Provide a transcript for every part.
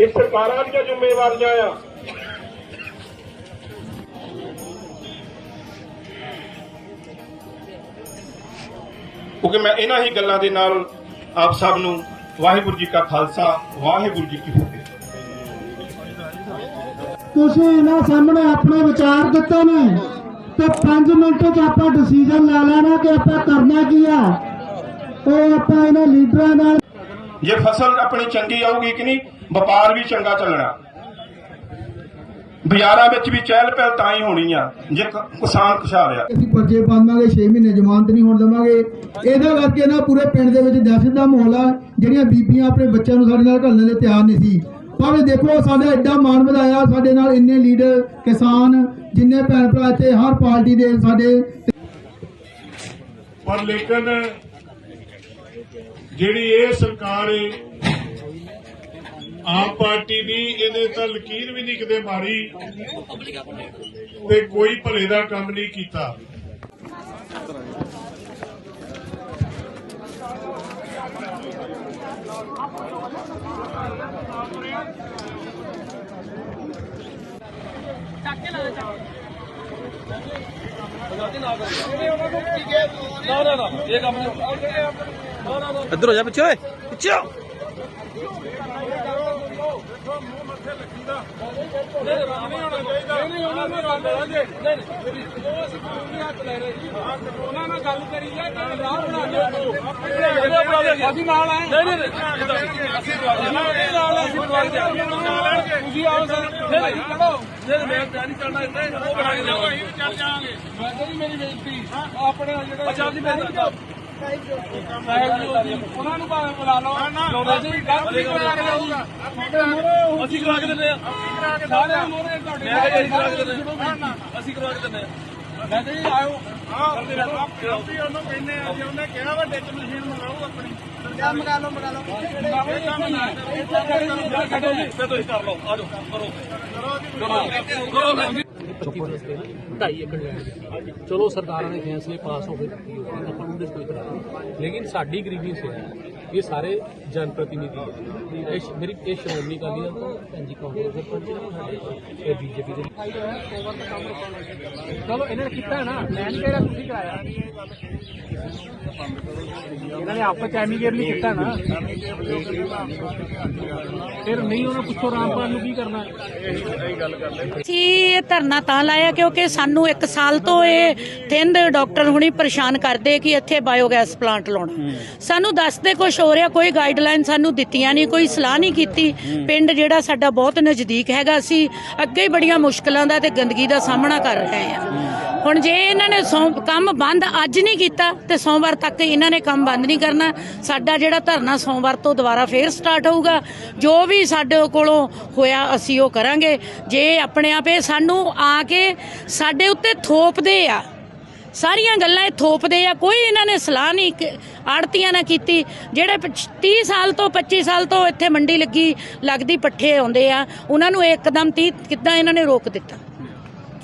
ਇਹ ਸਰਕਾਰਾਂ ਦੀਆਂ ਜ਼ਿੰਮੇਵਾਰੀਆਂ ਆ। ਕਿਉਂਕਿ ਮੈਂ ਇਹਨਾਂ ਹੀ ਗੱਲਾਂ ਦੇ ਨਾਲ ਆਪ ਸਭ ਨੂੰ ਵਾਹਿਗੁਰੂ ਜੀ ਕਾ ਖਾਲਸਾ, ਵਾਹਿਗੁਰੂ ਜੀ ਕੀ ਫਤਿਹ। ਤੁਸੀਂ ਇਹਨਾਂ ਸਾਹਮਣੇ ਆਪਣੇ ਵਿਚਾਰ ਦਿੱਤੇ ਨੇ ਤੇ 5 ਮਿੰਟ ਚ ਆਪਾਂ ਡਿਸੀਜਨ ਲੈ ਲੈਣਾ ਕਿ ਆਪਾਂ ਕਰਨਾ ਕੀ ਆ। ਉਹ ਆਪਾਂ ਇਹਨਾਂ ਲੀਡਰਾਂ ਨਾਲ ਜੇ ਫਸਲ ਆਪਣੀ ਚੰਗੀ ਆਊਗੀ ਕਿ ਨਹੀਂ ਵਪਾਰ ਵੀ ਚੰਗਾ ਚੱਲਣਾ। ਬਾਜ਼ਾਰਾਂ ਵਿੱਚ ਵੀ ਚਹਿਲ ਪਹਿਲ ਤਾਂ ਹੀ ਹੋਣੀ ਆ ਜੇ ਕਿਸਾਨ ਖੁਸ਼ਹਾਲ ਆ। ਅਸੀਂ ਪਰਚੇ ਪਾਵਾਂਗੇ 6 ਮਹੀਨੇ ਜ਼ਮਾਨਤ ਨਹੀਂ ਹੋਣ ਦੇਵਾਂਗੇ। ਇਹਦਾ ਕਰਕੇ ਨਾ ਪੂਰੇ ਪਿੰਡ ਦੇ ਵਿੱਚ ਦਹਿਸ਼ਤ ਦਾ ਮਾਹੌਲ ਆ ਜਿਹੜੀਆਂ ਬੀਬੀਆਂ ਆਪਣੇ ਬੱਚਿਆਂ ਨੂੰ ਸਾਡੇ ਨਾਲ ਘੱਲਣ ਦੇ ਤਿਆਰ ਨਹੀਂ ਸੀ। ਭਾਵੇਂ ਦੇਖੋ ਸਾਡਾ ਐਡਾ ਮਾਣ ਵਧਾਇਆ ਸਾਡੇ ਨਾਲ ਇੰਨੇ ਲੀਡਰ ਕਿਸਾਨ ਜਿੰਨੇ ਭੈਣ ਭਰਾ ਇੱਥੇ ਹਰ ਪਾਰਟੀ ਦੇ ਸਾਡੇ ਪਰ ਲੇਕਿਨ ਜਿਹੜੀ ਇਹ ਸਰਕਾਰ ਏ, ਆਮ ਪਾਰਟੀ ਦੀ ਇਹਨੇ ਤਾਂ ਲਕੀਰ ਵੀ ਨਹੀਂ ਕਿਤੇ ਮਾਰੀ ਤੇ ਕੋਈ ਭਲੇ ਦਾ ਕੰਮ ਨਹੀਂ ਕੀਤਾ। ਇੱਧਰ ਹੋ ਜਾ ਪਿੱਛੇ ਓਏ ਪਿੱਛੇ ਹੋ। ਉਹਨਾਂ ਨਾਲ ਗੱਲ ਕਰੀ ਜਾ ਤੇ ਰਾਹ ਬਣਾ ਲਿਓ ਅਸੀਂ ਨਾਲ ਆਏ ਨਹੀਂ ਨਹੀਂ ਅਸੀਂ ਨਾਲ ਅਸੀਂ ਤੁਸੀਂ ਆਓ ਸਰ ਨਹੀਂ ਚਲੋ ਨਹੀਂ ਮੈਂ ਤਾਂ ਨਹੀਂ ਚੱਲਣਾ ਇੱਥੇ ਉਹ ਬਣਾ ਕੇ ਲਿਆਓ ਅਸੀਂ ਚੱਲ ਜਾਵਾਂਗੇ ਮੈਂ ਤਾਂ ਮੇਰੀ ਬੇਇੱਜ਼ਤੀ ਆਪਣੇ ਜਿਹੜੇ ਅੱਛਾ ਜੀ ਮੈਂ ਉਹਨਾਂ ਨੂੰ ਭਾਵੇਂ ਬੁਲਾ ਲਓ ਲਾਉਂਦੇ ਸੀ ਗੱਲ ਨਹੀਂ ਕਰਾ ਕੇ ਜਾਊਗਾ ਅਸੀਂ ਕਰਾ ਕੇ ਦਿੰਦੇ ਆ ਸਾਰੇ ਮੋਰੇ ਤੁਹਾਡੇ ਮੈਂ ਕਿਹਾ ਅਸੀਂ ਕਰਾ ਕੇ ਦਿੰਦੇ ਆ ਅਸੀਂ ਕਰਵਾ ਕੇ ਦਿੰਦੇ ਆ ਮੈਂ ਕਿਹਾ ਜੀ। ਆਇਓ ਅਸੀਂ ਉਹਨੂੰ ਕਹਿੰਦੇ ਆ ਜੀ ਉਹਨੇ ਕਿਹਾ ਵਾ ਡਿੱਕ ਮਸ਼ੀਨ ਮੰਗਾਓ ਆਪਣੀ ਛੱਡੋ ਜੀ ਫਿਰ ਤੁਸੀਂ ਕਰ ਲਓ ਆ ਜਾਓ ਕਰੋ ਢਾਈ ਏਕੜ ਲੈਣ ਚਲੋ ਸਰਕਾਰਾਂ ਦੇ ਫੈਸਲੇ ਪਾਸ ਹੋ ਗਏ ਆਪਾਂ ਨੂੰ ਉਹਦੇ ਕੋਈ ਇਤਰਾਜ਼ ਨਹੀਂ। ਲੇਕਿਨ ਸਾਡੀ ਗਰੀਬੀ ਸੇ ਹੈ ਇਹ ਸਾਰੇ ਜਨ ਪ੍ਰਤੀਨਿਧੀ ਹੈ। ਇਹ ਮੇਰੀ, ਇਹ ਸ਼੍ਰੋਮਣੀ ਅਕਾਲੀ ਦਲ ਤੋਂ ਭੈਣ ਕਾਂਗਰਸ ਦੇ ਪੰਜ ਇਹ ਬੀਜੇਪੀ ਦੇ। ਚਲੋ, ਇਹਨਾਂ ਨੇ ਕੀਤਾ ਨਾ ਮੈਂ ਨਹੀਂ ਕਹਿ ਰਿਹਾ ਤੁਸੀਂ ਕਰਾਇਆ? ਇਹਨਾਂ ਨੇ ਆਪਸ ਨਹੀਂ ਕੀਤਾ ਨਾ। ਫਿਰ ਨਹੀਂ ਉਹਨਾਂ ਪੁੱਛੋ ਰਾਮਪਾਲ ਨੂੰ ਕੀ ਕਰਨਾ ਅਸੀਂ ਇਹ ਧਰਨਾ ਤਾਂ ਲਾਇਆ ਕਿਉਂਕਿ ਸਾਨੂੰ 1 ਸਾਲ ਤੋਂ ਇਹ ਥਿੰਦ ਡਾਕਟਰ ਹੁਣੀ ਪਰੇਸ਼ਾਨ ਕਰਦੇ ਕਿ ਇੱਥੇ ਬਾਇਓਗੈਸ ਪਲਾਂਟ ਲਾਉਣਾ। ਸਾਨੂੰ ਦੱਸਦੇ ਕੁਝ ਹੋ ਰਿਹਾ ਕੋਈ ਗਾਈਡਲਾਈਨ ਸਾਨੂੰ ਦਿੱਤੀਆਂ ਨਹੀਂ ਕੋਈ ਸਲਾਹ ਨਹੀਂ ਕੀਤੀ। ਪਿੰਡ ਜਿਹੜਾ ਸਾਡਾ ਬਹੁਤ ਨਜ਼ਦੀਕ ਹੈਗਾ ਅਸੀਂ ਅੱਗੇ ਹੀ ਬੜੀਆਂ ਮੁਸ਼ਕਲਾਂ ਦਾ ਤੇ ਗੰਦਗੀ ਦਾ ਸਾਹਮਣਾ ਕਰ ਰਹੇ ਹਾਂ। ਹੁਣ ਜੇ ਇਹਨਾਂ ਨੇ ਸੋਮ- ਕੰਮ ਬੰਦ ਅੱਜ ਨਹੀਂ ਕੀਤਾ, ਤੇ ਸੋਮਵਾਰ ਤੱਕ ਇਹਨਾਂ ਨੇ ਕੰਮ ਬੰਦ ਨਹੀਂ ਕਰਨਾ। ਸਾਡਾ ਜਿਹੜਾ ਧਰਨਾ ਸੋਮਵਾਰ ਤੋਂ ਦੁਬਾਰਾ ਫੇਰ ਸਟਾਰਟ ਹੋਊਗਾ। ਜੋ ਵੀ ਸਾਡੇ ਕੋਲੋਂ ਹੋਇਆ, ਅਸੀਂ ਉਹ ਕਰਾਂਗੇ। ਜੇ ਆਪਣੇ ਆਪ ਇਹ ਸਾਨੂੰ ਆ ਕੇ ਸਾਡੇ ਉੱਤੇ ਥੋਪਦੇ ਆ, ਸਾਰੀਆਂ ਗੱਲਾਂ ਇਹ ਥੋਪਦੇ ਆ, ਕੋਈ ਇਹਨਾਂ ਨੇ ਸਲਾਹ ਨਹੀਂ ਆੜਤੀਆਂ ਨਾ ਕੀਤੀ। ਜਿਹੜੇ ਪਛ- 30 ਸਾਲ ਤੋਂ 25 ਸਾਲ ਤੋਂ ਇੱਥੇ ਮੰਡੀ ਲੱਗੀ, ਲੱਗਦੀ ਪੱਠੇ ਆਉਂਦੇ ਆ, ਉਹਨਾਂ ਨੂੰ ਇੱਕਦਮ 30 ਕਿੱਦਾਂ ਇਹਨਾਂ ਨੇ ਰੋਕ ਦਿੱਤਾ?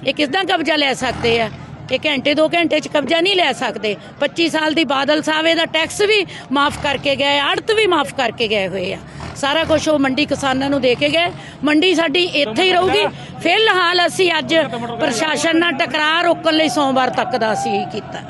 ਇਹ ਕਿਸਦਾਂ ਕਬਜ਼ਾ ਲੈ ਸਕਦੇ ਆ? ਇਹ ਘੰਟੇ, ਦੋ ਘੰਟੇ ਚ ਕਬਜ਼ਾ ਨਹੀਂ ਲੈ ਸਕਦੇ। 25 ਸਾਲ ਦੀ ਬਾਦਲ ਸਾਹਿਬ, ਇਹਦਾ ਟੈਕਸ ਵੀ ਮਾਫ ਕਰਕੇ ਗਏ, ਅੜਤ ਵੀ ਮਾਫ ਕਰਕੇ ਗਏ ਹੋਏ ਆ। ਸਾਰਾ ਕੁਝ ਉਹ ਮੰਡੀ ਕਿਸਾਨਾਂ ਨੂੰ ਦੇ ਕੇ ਗਏ। ਮੰਡੀ ਸਾਡੀ ਇੱਥੇ ਹੀ ਰਹੂਗੀ। ਫਿਲਹਾਲ ਅਸੀਂ ਅੱਜ ਪ੍ਰਸ਼ਾਸਨ ਨਾਲ ਟਕਰਾਅ ਰੋਕਣ ਲਈ ਸੋਮਵਾਰ ਤੱਕ ਦਾ ਅਸੀਂ ਕੀਤਾ।